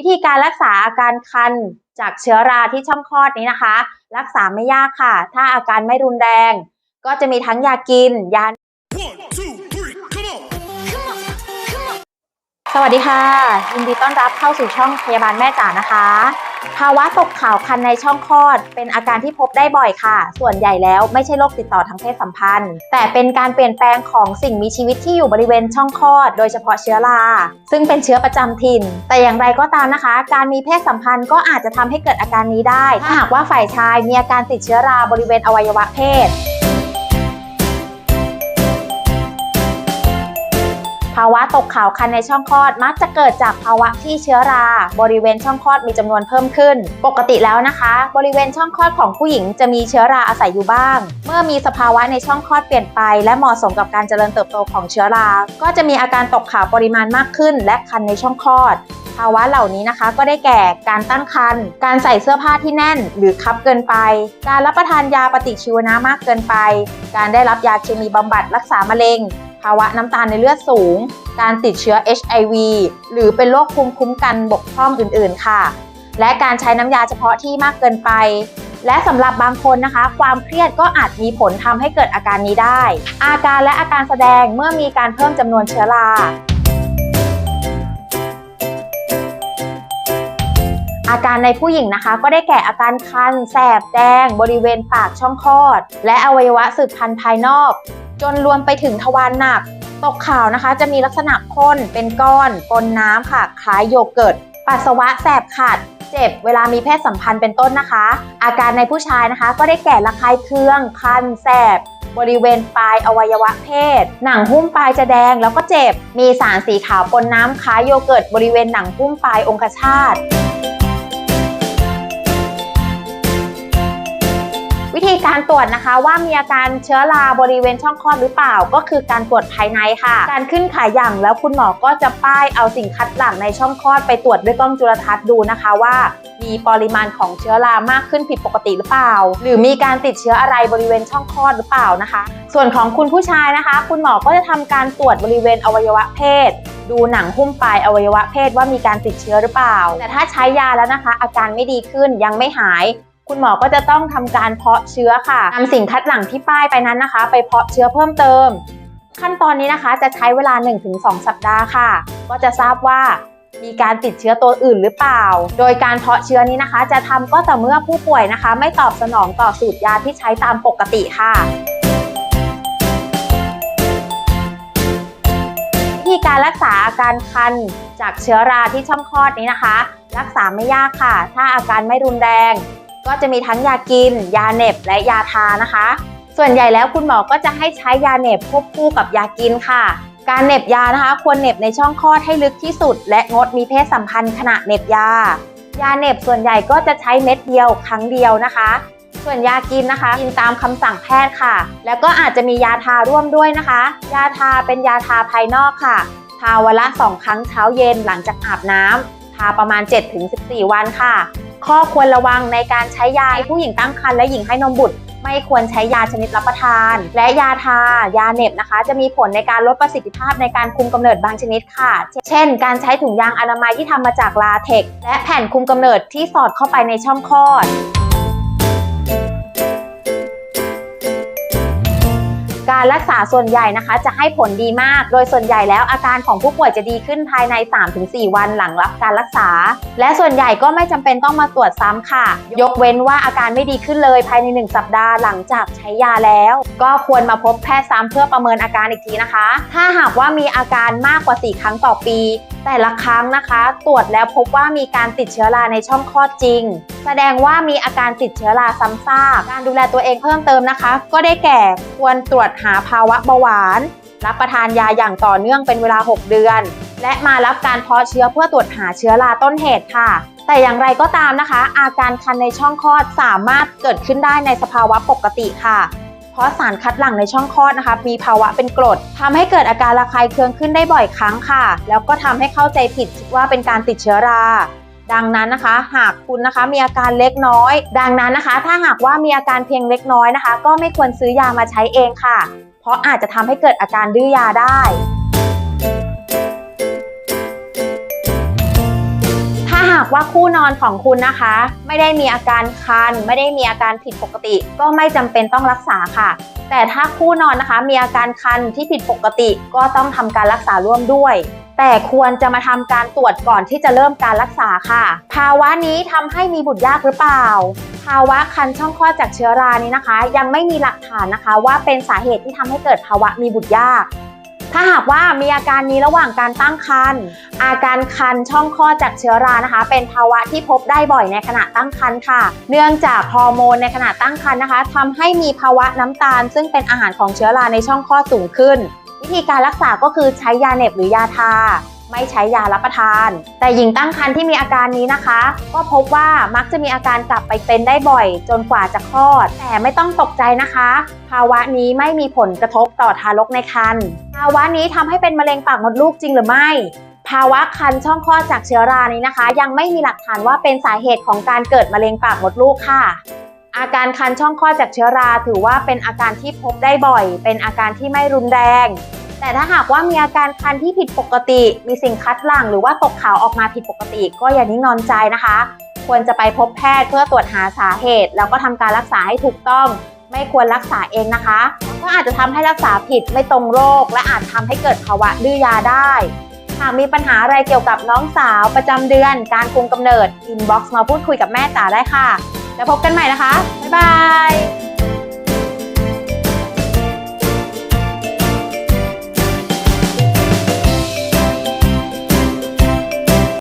วิธีการรักษาอาการคันจากเชื้อราที่ช่องคลอดนี้นะคะ รักษาไม่ยากค่ะ ถ้าอาการไม่รุนแรง ก็จะมีทั้งยากินยา สวัสดีค่ะยินดีต้อนรับเข้าสู่ช่องพยาบาลแม่จ๋านะคะ ภาวะตกขาวคันในช่องคลอด เป็นอาการที่พบได้บ่อยค่ะ ส่วนใหญ่แล้วไม่ใช่โรคติดต่อทางเพศสัมพันธ์ แต่เป็นการเปลี่ยนแปลงของสิ่งมีชีวิตที่อยู่บริเวณช่องคลอด โดยเฉพาะเชื้อรา ซึ่งเป็นเชื้อประจำถิ่น แต่อย่างไรก็ตามนะคะ การมีเพศสัมพันธ์ก็อาจจะทำให้เกิดอาการนี้ได้ ถ้าหากว่าฝ่ายชายมีอาการติดเชื้อราบริเวณอวัยวะเพศาวะตกขาวคันในช่องคลอดมักจะเกิดจากภาวะที่เชื้อรา บริเวณช่องคลอดมีจำนวนเพิ่มขึ้น ปกติแล้วนะคะ บริเวณช่องคลอดของผู้หญิงจะมีเชื้อราอาศัยอยู่บ้าง เมื่อมีสภาวะในช่องคลอดเปลี่ยนไป และเหมาะสมกับการเจริญเติบโตของเชื้อรา ก็จะมีอาการตกขาวปริมาณมากขึ้น และคันในช่องคลอดภาวะเหล่านี้นะคะก็ได้แก่การตั้งครรภ์การใส่เสื้อผ้าที่แน่น หรือคับเกินไป การรับประทานยาปฏิชีวนะมากเกินไป การได้รับยาเคมีบำบัดรักษามะเร็ง ภาวะน้ำตาลในเลือดสูง การติดเชื้อ HIV หรือเป็นโรคภูมิคุ้มกันบกพร่องอื่นๆ ค่ะ และการใช้น้ำยาเฉพาะที่มากเกินไป และสำหรับบางคนนะคะ ความเครียดก็อาจมีผลทำให้เกิดอาการนี้ได้ อาการและอาการแสดงเมื่อมีการเพิ่มจำนวนเชื้อราอาการในผู้หญิงนะคะ ก็ได้แก่อาการคัน แสบ แดง บริเวณปากช่องคลอด และอวัยวะสืบพันธุ์ภายนอก จนรวมไปถึงทวารหนัก ตกขาวนะคะ จะมีลักษณะข้นเป็นก้อนปนน้ำค่ะ คล้ายโยเกิร์ต ปัสสาวะแสบขัด เจ็บเวลามีเพศสัมพันธ์เป็นต้นนะคะ อาการในผู้ชายนะคะ ก็ได้แก่ระคายเคือง คัน แสบบริเวณปลายอวัยวะเพศ หนังหุ้มปลายจะแดงแล้วก็เจ็บ มีสารสีขาวปนน้ำคล้ายโยเกิร์ตบริเวณหนังหุ้มปลายองคชาต วิธีการตรวจนะคะว่ามีอาการเชื้อราบริเวณช่องคลอดหรือเปล่า ก็คือการตรวจภายในค่ะ การขึ้นขาอย่างแล้วคุณหมอก็จะป้ายเอาสิ่งคัดหลั่งในช่องคลอดไปตรวจด้วยกล้องจุลทรรศน์ดูนะคะว่า มีปริมาณของเชื้อรามากขึ้นผิดปกติหรือเปล่า หรือมีการติดเชื้ออะไรบริเวณช่องคลอดหรือเปล่านะคะ ส่วนของคุณผู้ชายนะคะ คุณหมอก็จะทำการตรวจบริเวณอวัยวะเพศดูหนังหุ้มปลายอวัยวะเพศว่ามีการติดเชื้อหรือเปล่า แต่ถ้าใช้ยาแล้วนะคะ อาการไม่ดีขึ้นยังไม่หาย คุณหมอก็จะต้องทำการเพาะเชื้อค่ะนำสิ่งคัดหลั่งที่ป้ายไปนั้นนะคะ ไปเพาะเชื้อเพิ่มเติม ขั้นตอนนี้นะคะจะใช้เวลา 1-2 สัปดาห์ค่ะ ก็จะทราบว่ามีการติดเชื้อตัวอื่นหรือเปล่า โดยการเพาะเชื้อนี้นะคะ จะทำก็ต่อเมื่อผู้ป่วยนะคะ ไม่ตอบสนองต่อสูตรยาที่ใช้ตามปกติค่ะวิธีการรักษาอาการคันจากเชื้อราที่ช่องคลอดนี้นะคะ รักษาไม่ยากค่ะ ถ้าอาการไม่รุนแรง ก็จะมีทั้งยากิน ยาเน็บและยาทานะคะ ส่วนใหญ่แล้วคุณหมอก็จะให้ใช้ยาเน็บควบคู่กับยากินค่ะ การเน็บยานะคะควรเน็บในช่องคลอดให้ลึกที่สุด และงดมีเพศสัมพันธ์ขณะเน็บยา ยาเน็บส่วนใหญ่ก็จะใช้เม็ดเดียวครั้งเดียวนะคะ ส่วนยากินนะคะ กินตามคำสั่งแพทย์ค่ะ แล้วก็อาจจะมียาทาร่วมด้วยนะคะ ยาทาเป็นยาทาภายนอกค่ะ ทาวันละ 2 ครั้งเช้าเย็นหลังจากอาบน้ำทาประมาณ 7-14 วันค่ะ ข้อควรระวังในการใช้ยาให้ผู้หญิงตั้งครรภ์และหญิงให้นมบุตร ไม่ควรใช้ยาชนิดรับประทาน และยาทายาเหน็บนะคะ จะมีผลในการลดประสิทธิภาพในการคุมกำเนิดบางชนิดค่ะ เช่น การใช้ถุงยางอนามัยที่ทำมาจากลาเท็กและแผ่นคุมกำเนิดที่สอดเข้าไปในช่องคลอด การรักษาส่วนใหญ่นะคะจะให้ผลดีมาก โดยส่วนใหญ่แล้วอาการของผู้ป่วยจะดีขึ้นภายใน 3-4 วันหลังรับการรักษา และส่วนใหญ่ก็ไม่จำเป็นต้องมาตรวจซ้ำค่ะ ยกเว้นว่าอาการไม่ดีขึ้นเลยภายใน 1 สัปดาห์หลังจากใช้ยาแล้ว ก็ควรมาพบแพทย์ซ้ำเพื่อประเมินอาการอีกทีนะคะ ถ้าหากว่ามีอาการมากกว่า 4 ครั้งต่อปี แต่ละครั้งนะคะ ตรวจแล้วพบว่ามีการติดเชื้อราในช่องคลอดจริง แสดงว่ามีอาการติดเชื้อราซ้ำซากการดูแลตัวเองเพิ่มเติมนะคะ ก็ได้แก่ควรตรวจหาภาวะเบาหวาน รับประทานยาอย่างต่อเนื่องเป็นเวลา 6 เดือน และมารับการเพาะเชื้อเพื่อตรวจหาเชื้อราต้นเหตุค่ะ แต่อย่างไรก็ตามนะคะ อาการคันในช่องคลอดสามารถเกิดขึ้นได้ในสภาวะปกติค่ะเพราะสารคัดหลั่งในช่องคลอดนะคะ มีภาวะเป็นกรดทำให้เกิดอาการระคายเคืองขึ้นได้บ่อยครั้งค่ะ แล้วก็ทำให้เข้าใจผิดว่าเป็นการติดเชื้อรา ดังนั้นนะคะ หากคุณนะคะมีอาการเล็กน้อย ดังนั้นนะคะ ถ้าหากว่ามีอาการเพียงเล็กน้อยนะคะ ก็ไม่ควรซื้อยามาใช้เองค่ะ เพราะอาจจะทำให้เกิดอาการดื้อยาได้ถ้าหากว่าคู่นอนของคุณนะคะ ไม่ได้มีอาการคัน ไม่ได้มีอาการผิดปกติ ก็ไม่จำเป็นต้องรักษาค่ะ แต่ถ้าคู่นอนนะคะ มีอาการคันที่ผิดปกติก็ต้องทำการรักษาร่วมด้วย แต่ควรจะมาทำการตรวจก่อนที่จะเริ่มการรักษาค่ะ ภาวะนี้ทำให้มีบุตรยากหรือเปล่า ภาวะคันช่องคลอดจากเชื้อรานี้นะคะ ยังไม่มีหลักฐานนะคะ ว่าเป็นสาเหตุที่ทำให้เกิดภาวะมีบุตรยาก ถ้าหากว่ามีอาการนี้ระหว่างการตั้งครรภ์อาการคันช่องคลอดจากเชื้อรานะคะ เป็นภาวะที่พบได้บ่อยในขณะตั้งครรภ์ค่ะ เนื่องจากฮอร์โมนในขณะตั้งครรภ์นะคะทำให้มีภาวะน้ำตาล ซึ่งเป็นอาหารของเชื้อราในช่องคลอดสูงขึ้น วิธีการรักษาก็คือใช้ยาเหน็บหรือยาทา ไม่ใช้ยารับประทาน แต่หญิงตั้งครรภ์ที่มีอาการนี้นะคะ ก็พบว่ามักจะมีอาการกลับไปเป็นได้บ่อย จนกว่าจะคลอด แต่ไม่ต้องตกใจนะคะ ภาวะนี้ไม่มีผลกระทบต่อทารกในครรภ์ภาวะนี้ทำให้เป็นมะเร็งปากมดลูกจริงหรือไม่ภาวะคันช่องคลอดจากเชื้อรานี้นะคะ ยังไม่มีหลักฐานว่าเป็นสาเหตุของการเกิดมะเร็งปากมดลูกค่ะ อาการคันช่องคลอดจากเชื้อรา ถือว่าเป็นอาการที่พบได้บ่อย เป็นอาการที่ไม่รุนแรง แต่ถ้าหากว่ามีอาการคันที่ผิดปกติ มีสิ่งคัดหลั่งหรือว่าตกขาวออกมาผิดปกติ ก็อย่านิ่งนอนใจนะคะ ควรจะไปพบแพทย์เพื่อตรวจหาสาเหตุ แล้วก็ทำการรักษาให้ถูกต้อง ไม่ควรรักษาเองนะคะเพราะอาจจะทำให้รักษาผิดไม่ตรงโรค และอาจทำให้เกิดภาวะดื้อยาได้หากมีปัญหาอะไรเกี่ยวกับน้องสาวประจำเดือน การคุมกำเนิดอินบ็อกซ์มาพูดคุยกับแม่จ๋าได้ค่ะ แล้วพบกันใหม่นะคะ บ๊ายบาย